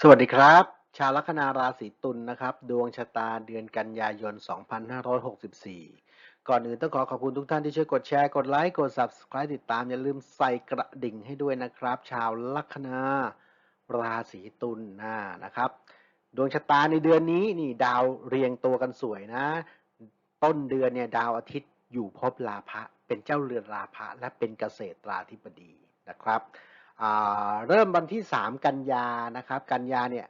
สวัสดีครับ ชาวลัคนาราศีตุลนะครับ ดวงชะตาเดือนกันยายน 2564 ก่อนอื่นต้องขอขอบคุณทุกท่านที่ช่วยกดแชร์ กดไลค์ กด Subscribe ติดตาม อย่าลืมใส่กระดิ่งให้ด้วยนะครับ ชาวลัคนาราศีตุลนะนะครับ ดวงชะตาในเดือนนี้นี่ดาวเรียงตัวกันสวยนะ ต้นเดือนเนี่ยดาวอาทิตย์อยู่ภพลาภะเป็นเจ้าเรือนลาภะและเป็นเกษตราธิบดีนะครับ เริ่มวันที่ 3 กันยานะครับ กันยาเนี่ย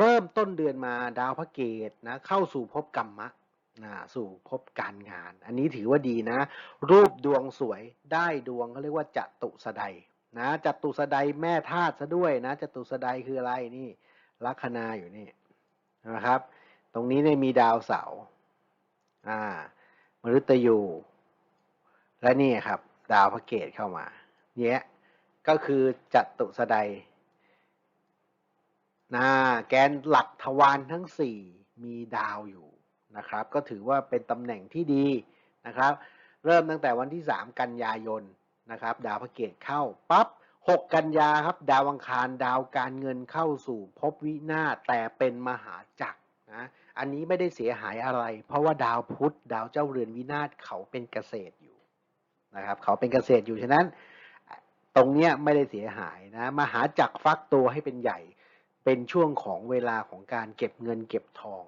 เริ่มต้นเดือนมาดาวพระเกตนะเข้าสู่ภพกรรมะนะสู่ภพการงาน อันนี้ถือว่าดีนะ รูปดวงสวยได้ดวงเขาเรียกว่าจตุสดยนะจตุสดยแม่ธาตุซะด้วยนะจตุสดยคืออะไรนี่ลัคนาอยู่นี่นะครับ ตรงนี้เนี่ยมีดาวเสาร์อ่ามฤตยู และนี่ครับ ดาวพระเกตเข้ามา เนี่ย ก็คือจัตุสดยนะแกนหลักทวารทั้งสี่มีดาวอยู่นะครับ ก็ถือว่าเป็นตำแหน่งที่ดีนะครับ เริ่มตั้งแต่วันที่ 3 กันยายนนะครับ ดาวพระเกตเข้าปั๊บ6 กันยาครับ ดาวอังคารดาวการเงินเข้าสู่ภพวินาศแต่เป็นมหาจักรนะอันนี้ไม่ได้เสียหายอะไร เพราะว่าดาวพุธดาวเจ้าเรือนวินาศเขาเป็นเกษตรอยู่นะครับ เขาเป็นเกษตรอยู่ฉะนั้น ตรงเนี้ยไม่ได้เสียหายนะมหาจักฟักตัวให้เป็นใหญ่ เป็นช่วงของเวลาของการเก็บเงินเก็บทอง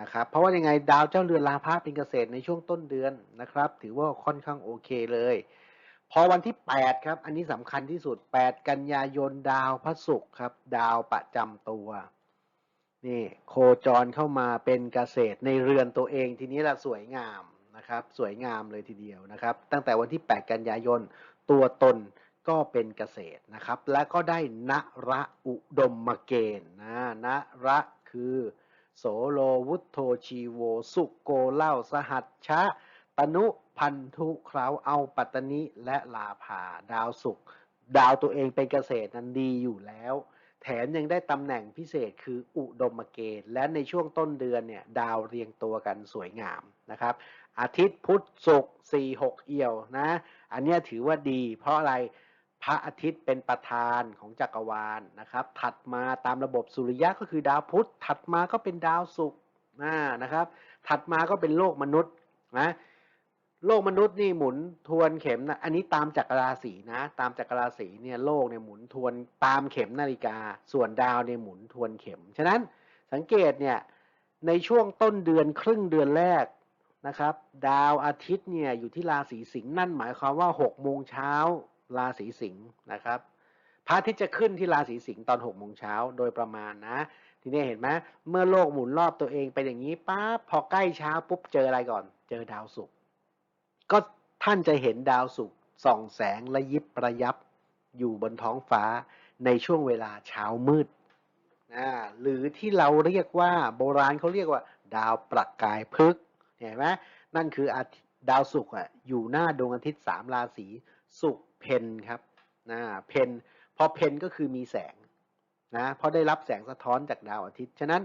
นะครับ เพราะว่ายังไงดาวเจ้าเรือนลาภะเป็นเกษตรในช่วงต้นเดือนนะครับ ถือว่าค่อนข้างโอเคเลย พอวันที่ 8 ครับ อันนี้สำคัญที่สุด 8 กันยายนดาวพระศุกร์ครับ ดาวประจำตัวนี่โคจรเข้ามาเป็นเกษตรในเรือนตัวเองทีนี้ละสวยงามนะครับ สวยงามเลยทีเดียวนะครับ ตั้งแต่วันที่ 8 กันยายนตัวตน ก็เป็นเกษตรนะครับ และก็ได้นระอุดมมเกณฑ์นะนระคือ โสโลวุฒโธชีโว สุโกเล่าสหัชชะ ตนุพันธุคราวเอาปัตตนิและลาภาดาวศุกดาวตัวเองเป็นเกษตรนั้นดีอยู่แล้ว แถมยังได้ตำแหน่งพิเศษคืออุดมเกณฑ์ และในช่วงต้นเดือนเนี่ยดาวเรียงตัวกันสวยงามนะครับ อาทิตย์พุธศุกร์สี่หกเอี่ยวนะ อันนี้ถือว่าดีเพราะอะไร พระอาทิตย์เป็นประธานของจักรวาลนะครับ ถัดมาตามระบบสุริยะก็คือดาวพุธ ถัดมาก็เป็นดาวศุกร์นะครับ ถัดมาก็เป็นโลกมนุษย์นะโลกมนุษย์นี่หมุนทวนเข็มนะอันนี้ตามจักรราศีนะ ตามจักรราศีเนี่ยโลกเนี่ยหมุนทวนตามเข็มนาฬิกา ส่วนดาวเนี่ยหมุนทวนเข็ม ฉะนั้นสังเกตเนี่ยในช่วงต้นเดือนครึ่งเดือนแรกนะครับ ดาวอาทิตย์เนี่ยอยู่ที่ราศีสิงห์นั่นหมายความว่า6โมงเช้า ราศีสิงห์นะครับพระอาทิตย์จะขึ้นที่ราศีสิงห์ตอน6โมงเช้าโดยประมาณนะ ทีนี้เห็นไหมเมื่อโลกหมุนรอบตัวเองเป็นอย่างนี้ปั๊บพอใกล้เช้าปุ๊บเจออะไรก่อน เจอดาวศุกร์ก็ท่านจะเห็นดาวศุกร์ส่องแสงระยิบระยับอยู่บนท้องฟ้าในช่วงเวลาเช้ามืดนะหรือที่เราเรียกว่าโบราณเขาเรียกว่า ดาวประกายพฤกษ์เห็นไหมนั่นคือดาวศุกร์อะอยู่หน้าดวงอาทิตย์สามราศีศุกร์ เพนครับนะเพนพอเพนก็คือมีแสงนะเพราะได้รับแสงสะท้อนจากดาวอาทิตย์ ฉะนั้น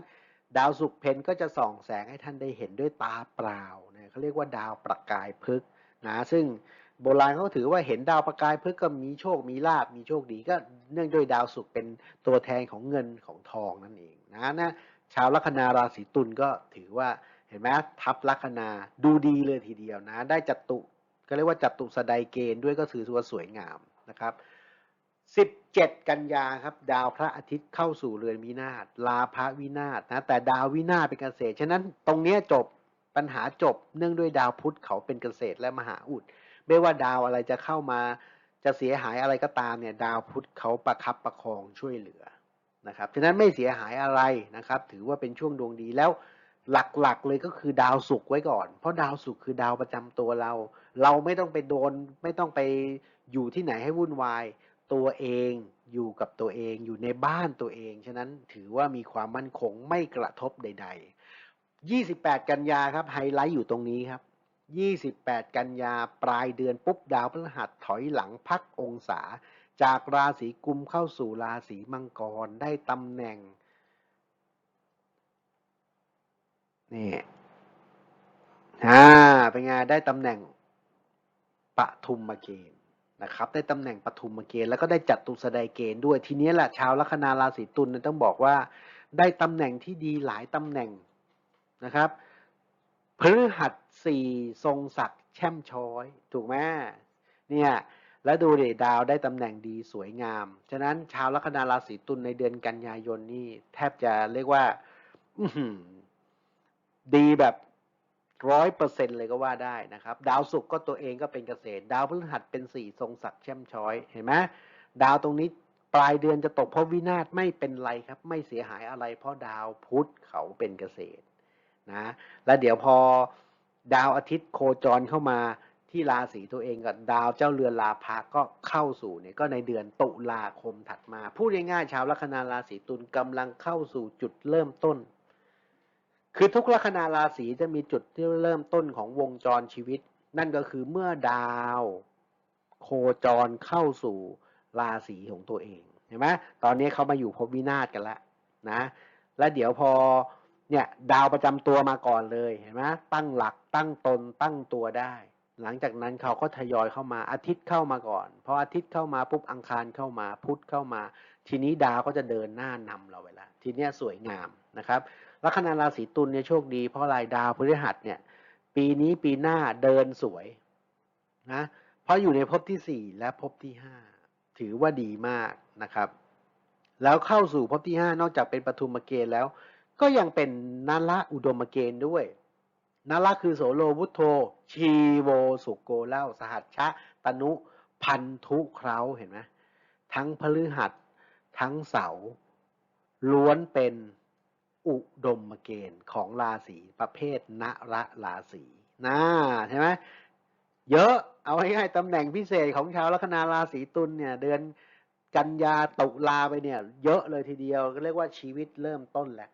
ดาวศุกร์เพนก็จะส่องแสงให้ท่านได้เห็นด้วยตาเปล่าเนะเขาเรียกว่าดาวประกายพฤกษ์นะซึ่งโบราณเขาถือว่าเห็นดาวประกายพฤกษ์ก็มีโชคมีลาบมีโชคดีก็เนื่องด้วยดาวศุกร์เป็นตัวแทนของเงินของทองนั่นเองนะนะชาวลัคนาราศีตุลก็ถือว่าเห็นไหมทับลัคนาดูดีเลยทีเดียวนะ ได้จัตุ ก็เรียกว่าจัตุสดายเกณฑ์ด้วยก็ถือว่าสวยงามนะครับ17 กันยาครับ ดาวพระอาทิตย์เข้าสู่เรือนวินาศลาพระวินาศนะแต่ดาววินาศเป็นเกษตร ฉะนั้นตรงนี้จบปัญหาจบเนื่องด้วยดาวพุธเขาเป็นเกษตรและมหาอุด ไม่ว่าดาวอะไรจะเข้ามาจะเสียหายอะไรก็ตามเนี่ยดาวพุธเขาประคับประคองช่วยเหลือนะครับฉะนั้นไม่เสียหายอะไรนะครับ ถือว่าเป็นช่วงดวงดีแล้ว หลักๆเลยก็คือดาวศุกร์ไว้ก่อน เพราะดาวศุกร์คือดาวประจำตัวเรา เราไม่ต้องไปโดน ไม่ต้องไปอยู่ที่ไหนให้วุ่นวาย ตัวเองอยู่กับตัวเองอยู่ในบ้านตัวเอง ฉะนั้นถือว่ามีความมั่นคงไม่กระทบใด ๆ 28 กันยาครับไฮไลท์อยู่ตรงนี้ครับ 28 กันยาปลายเดือนปุ๊บดาวพฤหัสถอยหลังพักองศา จากราศีกุมเข้าสู่ราศีมังกรได้ตำแหน่ง นี่อ่าเป็นไงได้ตำแหน่งปทุมเกณฑ์นะครับ ได้ตำแหน่งปฐุมเกณฑ์แล้วก็ได้จัดตุสดายเกณฑ์ด้วยทีนี้แหละชาวลัคนาราศีตุลเนี่ยต้องบอกว่า ได้ตำแหน่งที่ดีหลายตำแหน่งนะครับพฤหัสสี่ทรงศักดิ์แช่มช้อย ถูกไหมเนี่ยแล้วดูดิดาวได้ตำแหน่งดีสวยงาม ฉะนั้นชาวลัคนาราศีตุลในเดือนกันยายนนี่แทบจะเรียกว่า ดีแบบร้อยเปอร์เซ็นเลยก็ว่าได้นะครับ ดาวศุกร์ก็ตัวเองก็เป็นเกษตร ดาวพฤหัสเป็นสี่ทรงศักดิ์แช่มช้อยเห็นไหมดาวตรงนี้ปลายเดือนจะตกเพราะวินาศไม่เป็นไรครับ ไม่เสียหายอะไร เพราะดาวพุธเขาเป็นเกษตรนะแล้วเดี๋ยวพอดาวอาทิตย์โคจรเข้ามาที่ราศีตัวเองกับดาวเจ้าเรือนลาภะก็เข้าสู่เนี่ยก็ในเดือนตุลาคมถัดมา พูดง่ายๆชาวลัคนาราศีตุลกำลังเข้าสู่จุดเริ่มต้น คือทุกลัคนาราศีจะมีจุดที่เริ่มต้นของวงจรชีวิต นั่นก็คือเมื่อดาว โคจรเข้าสู่ราศีของตัวเองเห็นไหมตอนนี้เขามาอยู่ภพวินาศกันแล้วนะ แล้วเดี๋ยวพอเนี่ยดาวประจำตัวมาก่อนเลยเห็นไหมตั้งหลักตั้งตนตั้งตัวได้ หลังจากนั้นเขาก็ทยอยเข้ามาอาทิตย์เข้ามาก่อนพออาทิตย์เข้ามาปุ๊บอังคารเข้ามาพุธเข้ามา ทีนี้ดาวก็จะเดินหน้านำเราไปละทีนี้สวยงามนะครับ ลัคนาราศีตุลเนี่ยโชคดี เพราะอะไรดาวพฤหัสเนี่ย ปีนี้ปีหน้าเดินสวยนะเพราะอยู่ในภพที่สี่และภพที่ห้าถือว่าดีมากนะครับ แล้วเข้าสู่ภพที่ห้านอกจากเป็นปฐุมเกณฑ์แล้ว ก็ยังเป็นนาละอุดมเกณฑ์ด้วยนาละคือโสโลวุฒโธ ชีโวสุโกเล่า สหัชชะ ตนุพันธุเคราเห็นไหมทั้งพฤหัสทั้งเสาล้วนเป็น อุดมเกณฑ์ของราศีประเภทนระราศีนะใช่ไหมเยอะเอาง่ายๆตำแหน่งพิเศษของชาวลัคนาราศีตุลเนี่ยเดือนกันยาตุลาไปเนี่ยเยอะเลยทีเดียวก็เรียกว่าชีวิตเริ่มต้นแหละ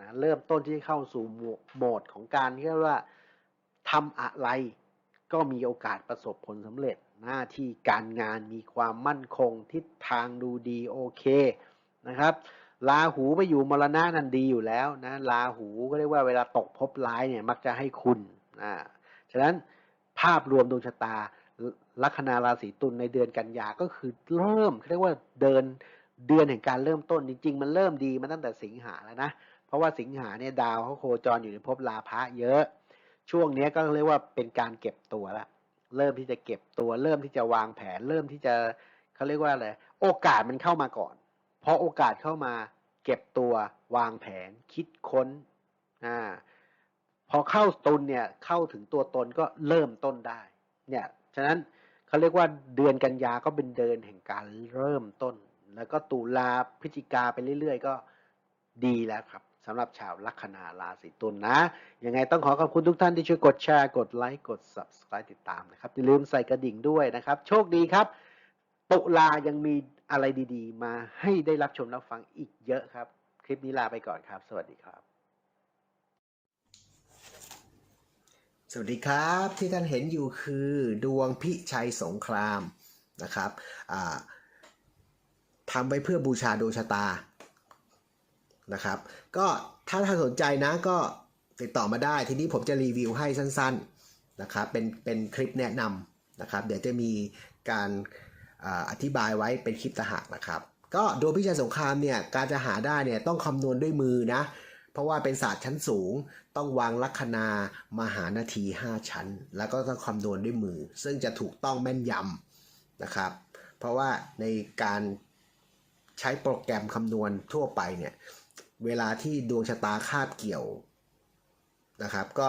นะเริ่มต้นที่เข้าสู่โหมดของการที่เรียกว่าทำอะไรก็มีโอกาสประสบผลสำเร็จ หน้าที่การงานมีความมั่นคงทิศทางดูดีโอเคนะครับ ลาหูไปอยู่มรณะนันดีอยู่แล้วนะลาหูก็เรียกว่าเวลาตกภพร้ายเนี่ยมักจะให้คุณอ่าฉะนั้นภาพรวมดวงชะตาลัคนาราศีตุลในเดือนกันยาก็คือเริ่มเรียกว่าเดินเดือนแห่งการเริ่มต้นจริง ๆ มันเริ่มดีมาตั้งแต่สิงหาแล้วนะเพราะว่าสิงหาเนี่ยดาวเขาโคจรอยู่ในภพลาภะเยอะ ช่วงนี้ก็เรียกว่าเป็นการเก็บตัวละเริ่มที่จะเก็บตัว เริ่มที่จะวางแผน เริ่มที่จะเขาเรียกว่าอะไรโอกาสมันเข้ามาก่อน พอโอกาสเข้ามาเก็บตัววางแผนคิดค้นอ่าพอเข้าตนเนี่ยเข้าถึงตัวตนก็เริ่มต้นได้ เนี่ยฉะนั้นเขาเรียกว่าเดือนกันยาก็เป็นเดือนแห่งการเริ่มต้น แล้วก็ตุลาพฤศจิกาไปเรื่อย ๆ ก็ดีแล้วครับสำหรับชาวลัคนาราศีตุลนะยังไงต้องขอขอบคุณทุกท่านที่ช่วยกดแชร์ กดไลค์กด subscribe ติดตามนะครับอย่าลืมใส่กระดิ่งด้วยนะครับ โชคดีครับ ตุลายังมี อะไรดีๆ มาให้ได้รับชมรับฟังอีกเยอะครับ คลิปนี้ลาไปก่อนครับ สวัสดีครับ สวัสดีครับที่ท่านเห็นอยู่คือดวงพิชัยสงครามนะครับทำไว้เพื่อบูชาดวงชะตานะครับ ก็ถ้าท่านสนใจนะก็ติดต่อมาได้ทีนี้ผมจะรีวิวให้สั้น ๆนะครับเป็นเป็นคลิปแนะนำนะครับ เดี๋ยวจะมีการ อธิบายไว้เป็นคลิปต่างหากนะครับ ก็ดวงพิชัยสงครามเนี่ยการจะหาได้เนี่ยต้องคำนวณด้วยมือนะ เพราะว่าเป็นศาสตร์ชั้นสูง ต้องวางลัคนา มหานาที 5 ชั้น แล้วก็ต้องคำนวณด้วยมือ ซึ่งจะถูกต้องแม่นยำนะครับ เพราะว่าในการใช้โปรแกรมคำนวณทั่วไปเนี่ยเวลาที่ดวงชะตาคาบเกี่ยวนะครับ ก็